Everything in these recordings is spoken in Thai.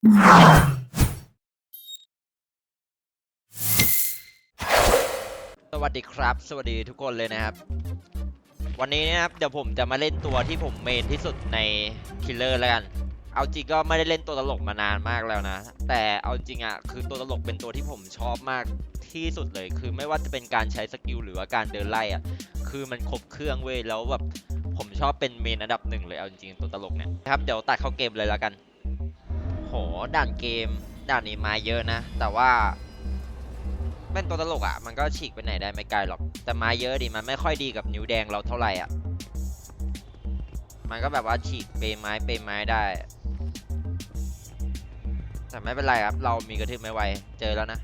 สวัสดีครับ สวัสดีทุกคนเลยนะครับ วันนี้นะครับเดี๋ยวผมจะมาเล่นตัวที่ผมเมนที่สุดในคิลเลอร์แล้วกัน เอาจริงก็ไม่ได้เล่นตัวตลกมานานมากแล้วนะ แต่เอาจริงอะคือตัวตลกเป็นตัวที่ผมชอบมากที่สุดเลย คือไม่ว่าจะเป็นการใช้สกิลหรือว่าการเดินไล่อะคือมันครบเครื่องเว้ยแล้วแบบผมชอบเป็นเมนอันดับหนึ่งเลยเอาจริงๆตัวตลกเนี่ยครับเดี๋ยวตัดเข้าเกมเลยแล้วกัน โหด่านเกมด่านนี้มาเยอะนะ แต่ว่าเป็นตัวตลกอะ่ะ มันก็ฉีกไปไหนได้ไม่ไกลหรอก แต่มาเยอะดิมันไม่ค่อยดีกับนิ้วแดงเราเท่าไหร่อะ มันก็แบบว่าฉีกเปไม้เปไม้ได้ แต่ไม่เป็นไรครับ เรามีกระทืบไม่ไว เจอแล้วนะ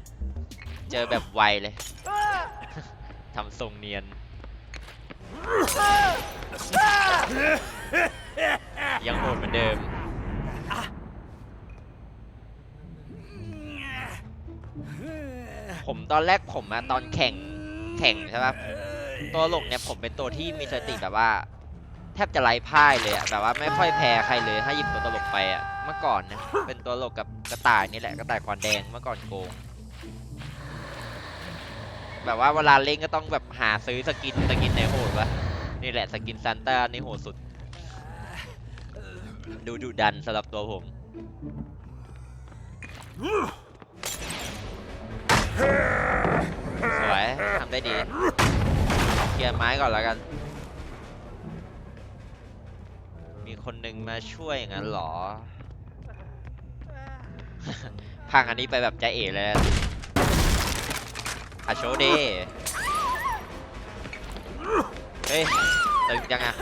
เจอแบบไวเลย ทำทรงเนียน ยังโหดเหมือนเดิม ผมตอนแรกผมอะตอนแข่งแข่งใช่ปะตัวตลกเนี่ยผมเป็นตัวที่มีสติแบบว่า แทบจะไร้พ่ายเลยอะแบบว่าไม่ค่อยแพ้ใครเลยถ้าหยิบตัวตลกไปอะเมื่อก่อนนะเป็นตัวตลกกับกระต่ายนี่แหละกระต่ายควันแดงเมื่อก่อนโกงแบบว่าเวลาเล่นก็ต้องแบบหาซื้อสกินสกินในโหดวะนี่แหละสกินซันต้านี่โหดสุด ดูดุดันสำหรับตัวผม สวยทำได้ดีเคลียร์ไม้ก่อนแล้วกัน มีคนหนึ่งมาช่วยอย่างนั้นหรอ พังอันนี้ไปแบบใจเอ๋เลยอาโชเดเฮ้ยตึงจังอะ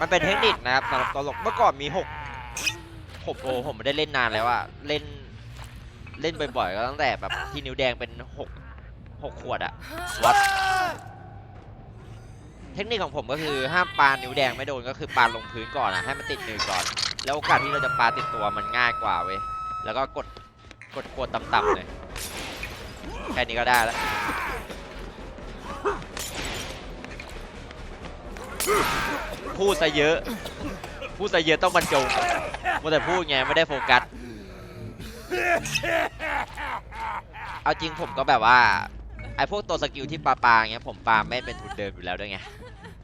มันเป็นเทคนิคนะครับสำหรับตลกเมื่อก่อนมีหกผมโอ้ผมไม่ได้เล่นนานแล้วอะเล่น เล่นบ่อยๆก็ตั้งแต่แบบที่นิ้วแดงเป็นหกหกขวดอะวัดเทคนิคของผมก็คือห้ามปานิ้วแดงไม่โดนก็คือปาลงพื้นก่อนอะให้มันติดมือก่อน แล้วโอกาสที่เราจะปาติดตัวมันง่ายกว่าเว้ยแล้วก็กดกดกดต่ำๆเลยแค่นี้ก็ได้แล้วพูดซะเยอะ พูดซะเยอะต้องบรรจงมัวแต่พูดไงไม่ได้โฟกัส เอาจริงผมก็แบบว่าไอ้พวกตัวสกิลที่ปาปาเงี้ยผมปาไม่เป็นทุนเดิมอยู่แล้วด้วยไง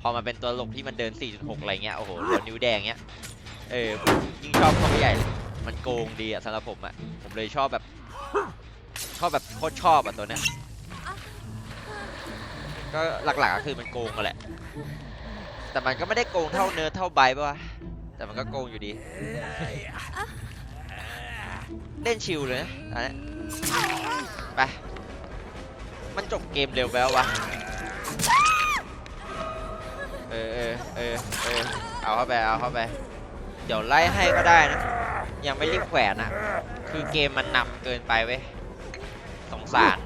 พอมันเป็นตัวหลกที่มันเดิน 4.6 อะไรเงี้ยโอ้โหแล้วนิ้วแดงเงี้ยเออยิ่งชอบเข้าไปใหญ่มันโกงดีอะสำหรับผมอะผมเลยชอบแบบชอบแบบโคตรชอบอะตัวเนี้ยก็หลักๆก็คือมันโกงกันแหละ แต่มันก็ไม่ได้โกงเท่าเนื้อเท่าใบปะวะแต่มันก็โกงอยู่ดี เล่นชิลเลยนะอันนี้ไปมันจบเกมเร็วแล้ววะเออเออเออเออเอาเข้าไปเอาเข้าไป เดี๋ยวไล่ให้ก็ได้นะ ยังไม่รีบแขวนนะคือเกมมันนำเกินไปเว้ยสงสาร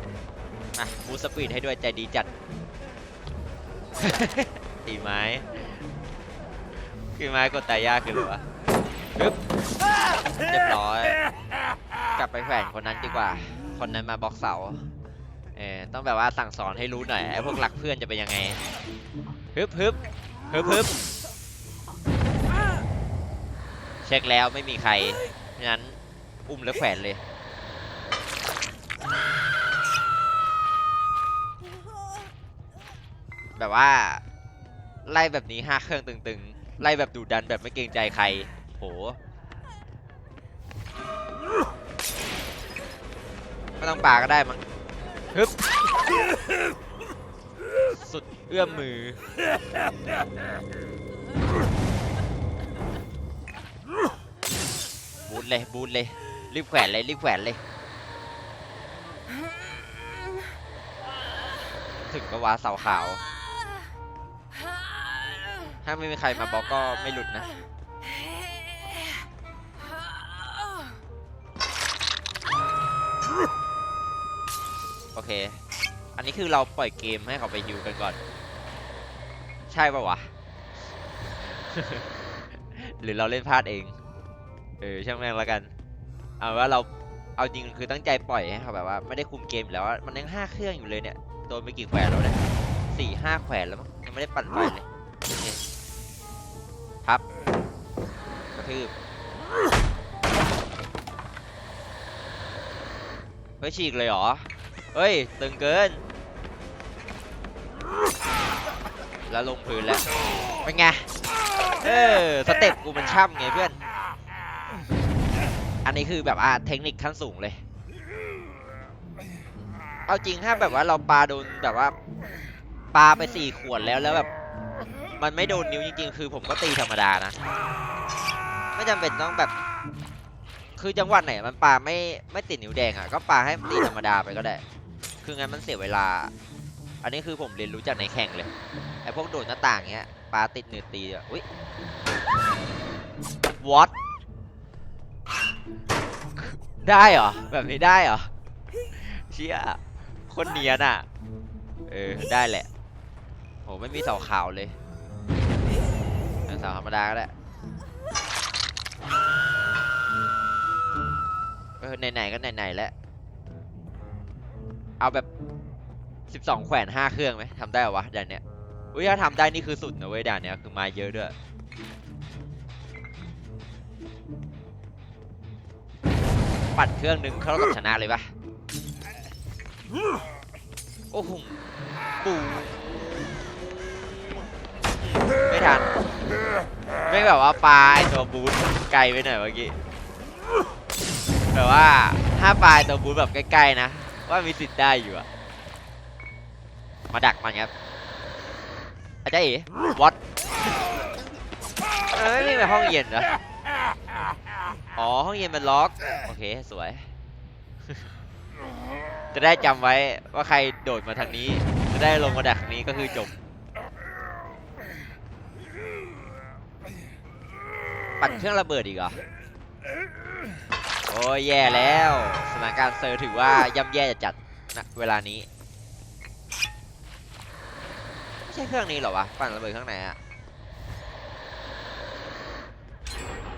อะบูสปีดให้ด้วยใจดีจัดตีไม้คือไม้กดตายยากคือหรือวะปึ๊บเรียบร้อย กลับไปแขวนคนนั้นดีกว่า คนนั้นมาบล็อกเสา เออต้องแบบว่าสั่งสอนให้รู้หน่อยไอ้พวกรักเพื่อนจะเป็นยังไงฮึบฮึบฮึบฮึบเช็คแล้วไม่มีใครเพราะนั้นอุ้มแล้วแขวนเลย แบบว่า ไล่แบบนี้ห้าเครื่องตึงๆ ไล่แบบดุดันแบบไม่เกรงใจใคร โห ไม่ต้องปาก็ได้มั้งฮึบสุดเอื้อมมือ บูทเลยบูทเลยรีบแขวนเลยรีบแขวนเลย ถึงก็ว้าเสาขาว ถ้าไม่มีใครมาบล็อกก็ไม่หลุดนะ อเค อันนี้คือเราปล่อยเกมให้เขาไปฮิวกันก่อน ใช่ปะวะ หรือเราเล่นพลาดเอง เออช่างแม่งแล้วกัน เอาว่าเรา เอาจริงคือตั้งใจปล่อยให้เขาแบบว่าไม่ได้คุมเกมแล้ว มันยังห้าเครื่องอยู่เลยเนี่ย โดนไปกี่แขวนแล้วเนี่ยสี่ห้าแขวนแล้วมั้งยังไม่ได้ปั่นไฟเลยครับกระทืบเฮ้ยฉีกเลยเหรอ เฮ้ย ตึงเกิน แล้วลงพื้นแล้วเป็นไง เออ สเต็ปกูมันช่ำไงเพื่อน อันนี้คือแบบอ่าเทคนิคขั้นสูงเลย เอาจริงถ้าแบบว่าเราปาโดนแบบว่าปาไปสี่ขวดแล้วแล้วแบบ มันไม่โดนนิ้วจริงๆ คือผมก็ตีธรรมดานะ ไม่จำเป็นต้องแบบคือจังหวัดไหนมันปาไม่ไม่ติดนิ้วแดงอะก็ปาให้ตีธรรมดาไปก็ได้ คืองั้นมันเสียเวลา อันนี้คือผมเรียนรู้จากในแข่งเลย ไอพวกโดดหน้าต่างเงี้ย ปลาติดหนืดตีอะ อุ้ย what ได้เหรอ แบบนี้ได้เหรอ เชี่ยคนเนียนอะ เออ ได้แหละ โห ไม่มีเสาขาวเลยเอาเสาธรรมดาก็ได้เออไหนๆก็ไหนๆแล้ว เอาแบบ12แขวน5เครื่องไหมทำได้เหรอวะด่านเนี้ยอุ้ยถ้าทำได้นี่คือสุดนะเว้ยด่านเนี้ยคือมาเยอะด้วยปัดเครื่องหนึ่งเข้ากับชนะเลยปะโอ้โหปูไม่ทันไม่แบบว่าปลาไอตัวบูทไกลไปหน่อยเมื่อกี้แต่ว่าถ้าปลาไอ้ตัวบูทแบบใกล้ๆนะ ว่ามีสิทธิ์ได้อยู่อะมาดักมันครับอาจารย์เอ๋วัดเอ้ยนี่เป็นห้องเย็นเหรออ๋อห้องเย็นมันล็อก โอเคสวย จะได้จำไว้ว่าใครโดดมาทางนี้ จะได้ลงมาดักนี้ก็คือจบ ปั่นเครื่องระเบิดอีกเหรอ โอ้ยแย่แล้วสถานการณ์เซอร์ถือว่าย่ำแย่จะจัดนะเวลานี้ไม่ใช่เครื่องนี้หรอวะปั่นระเบิดข้างไหนอะ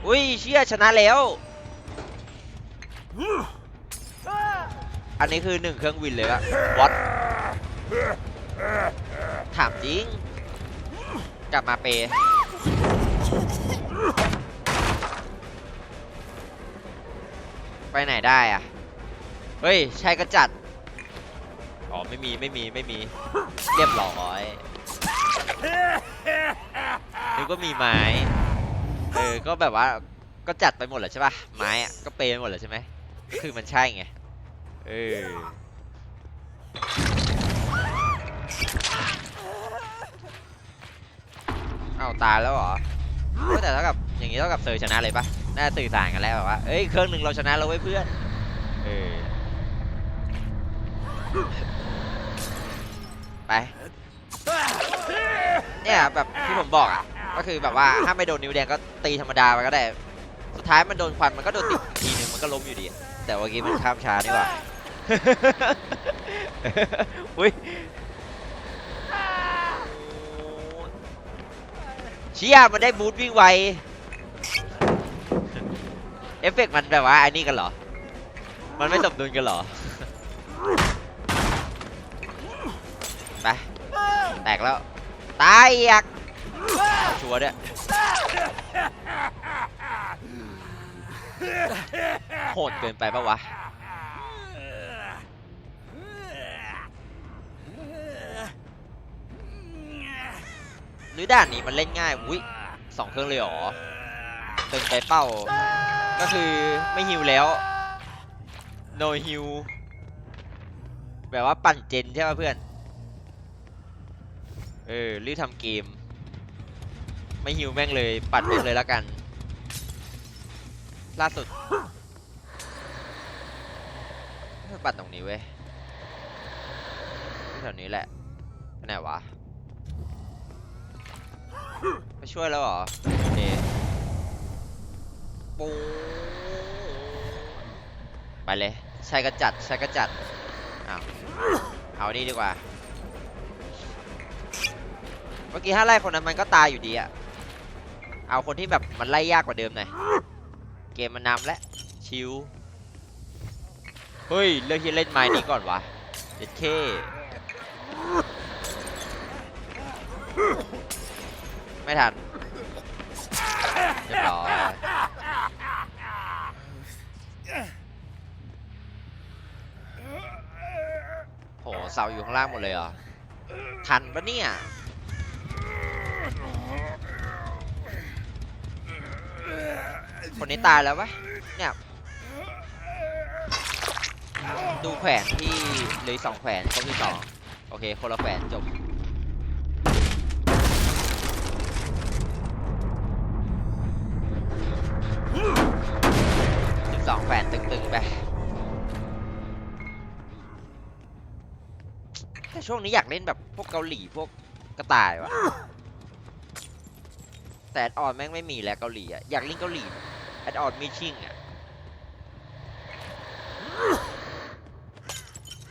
อุ้ยเชี่ยชนะแล้ว อันนี้คือหนึ่งเครื่องวินเลยปะวัดถามจริง กลับมาเป ไปไหนได้อะเฮ้ย ใช่ก็จัด อ๋อ ไม่มี ไม่มี ไม่มี เรียบร้อยนึกว่ามีไม้ เออ ก็แบบว่า ก็จัดไปหมดแล้วใช่ป่ะ ไม้อะก็เปย์ไปหมดแล้วใช่ไหมก็คือมันใช่ไง เออ เอ้าตายแล้วเหรอเฮ้ยแต่เท่ากับอย่างนี้เท่ากับเซอร์ชนะเลยปะ น่าสื่อสารกันแล้วแบบว่าเอ้ยเครื่องหนึ่งเราชนะแล้วเว้เพื่อนเออไปเนี่ยแบบที่ผมบอกอะก็คือแบบว่าถ้าไม่โดนนิ้วแดงก็ตีธรรมดาไปก็ได้ สุดท้ายมันโดนควันมันก็โดนติดอีกทีนึงมันก็ล้มอยู่ดี แต่เมื่อกี้มันข้ามช้านี่หว่าอุ้ยเชี่ยมันได้บูทวิ่งไว เอฟเฟกต์มันแบบว่าอันนี้กันเหรอ มันไม่สมดุลกันเหรอ ไป แตกแล้ว ตายอีกชัวร์ด้วยโหดเกินไปปะวะ หรือด่านนี้มันเล่นง่าย อุ้ยสองเครื่องเลยเหรอตึงใจเป้า ก็คือไม่ฮิวแล้ว no ฮิวแบบว่าปั่นเจนใช่ป่ะเพื่อน เออรีบทำเกม ไม่ฮิวแม่งเลย ปัดแม่งเลยแล้วกัน ล่าสุดปัดตรงนี้เว้ยแถวนี้แหละไปไหนวะ ไปช่วยแล้วเหรอโอเค ปูไปเลย ใช้กระจัด ใช้กระจัดเอาเอานี่ดีกว่า เมื่อกี้ถ้าไล่คนนั้นมันก็ตายอยู่ดีอะเอาคนที่แบบมันไล่ยากกว่าเดิมหน่อย เกมมันนำแล้ว ชิว เฮ้ย เลือกที่เล่นไม้นี้ก่อนวะเด็ดเคไม่ทันเรียบร้อย เสาอยู่ข้างล่างหมดเลยเหรอ ทันปะเนี่ย คนนี้ตายแล้วปะเนี่ย ดูแขวนที่เหลยสองแขวนครบที่สองโอเค คนละแขวนจบสิบสองแขวนตึงๆไป ช่วงนี้อยากเล่นแบบพวกเกาหลีพวกกระต่ายวะแต่อดออนแม่งไม่มีแล้วเกาหลีอะอยากเล่นเกาหลีแอดออนมีชิ่งอะ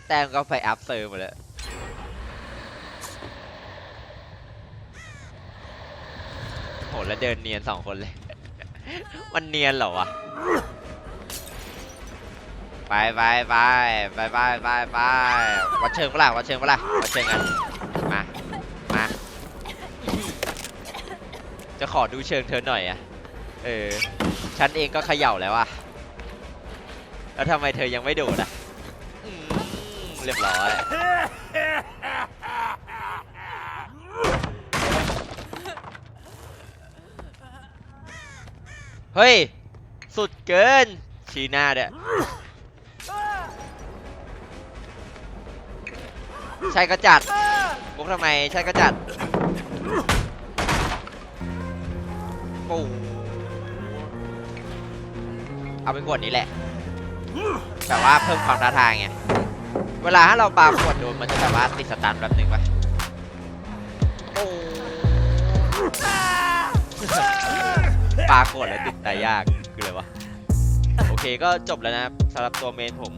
แต้มก็ไปอัพเซอร์หมดแล้วโหแล้วเดินเนียนสองคนเลย มันเนียนเหรอวะ ไปไปไปไปไปไปไปวัดเชิงปะล่ะวัดเชิงปะล่ะวัดเชิงกันมามาจะขอดูเชิงเธอหน่อยอะเออฉันเองก็เขย่าแล้วอะแล้วทำไมเธอยังไม่โดดอะเรียบร้อยเฮ้ย สุดเกิน ชี้หน้าเด้อ ใช่ก็จัดบุกทำไมใช่ก็จัดปูเอาไปกดนี้แหละแต่ว่าเพิ่มความท้าทายไงเวลาถ้าเราปาขวดโดนมันจะแบบว่าติดสตันแบบหนึ่งปะปาขวดแล้วติดตายยากคืออะไรวะโอเคก็จบแล้วนะสำหรับตัวเมนผม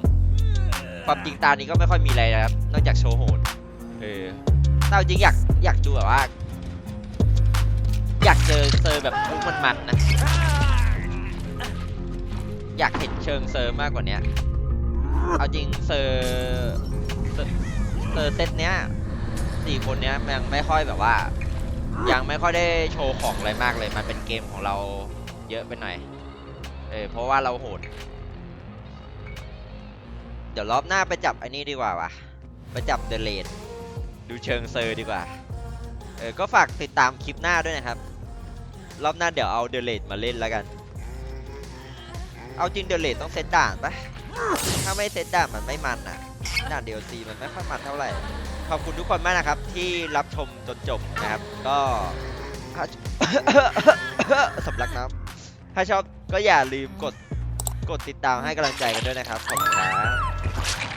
ความจริงตานี้ก็ไม่ค่อยมีอะไรนะครับ นอกจากโชว์โหด เออแต่เอาจริงอยากอยากดูแบบว่า อยากเจอเซอร์แบบลูกมันๆนะ อยากเห็นเชิงเซอร์มากกว่าเนี้ย เอาจริงเซอร์เซอร์เซอร์เซตเนี้ยสี่คนเนี้ยมันยังไม่ค่อยแบบว่า ยังไม่ค่อยได้โชว์ของอะไรมากเลย มันเป็นเกมของเราเยอะไปหน่อย เออเพราะว่าเราโหดเดี๋ยวรอบหน้าไปจับไอ้นี่ดีกว่าวะไปจับเดเลดดูเชิงเซอร์ดีกว่า เออ ก็ฝากติดตามคลิปหน้าด้วยนะครับ รอบหน้าเดี๋ยวเอาเดเลดมาเล่นแล้วกัน เอาจริงเดเลดต้องเซตด่านปะถ้าไม่เซตด่านมันไม่มันอะด่านเดลซีมันไม่ค่อยมันเท่าไหร่ ขอบคุณทุกคนมากนะครับที่รับชมจนจบนะครับ ก็สำลักน้ำถ้าชอบก็อย่าลืมกดกดติดตามให้กำลังใจกันด้วยนะครับ ขอบคุณครับ Thank you.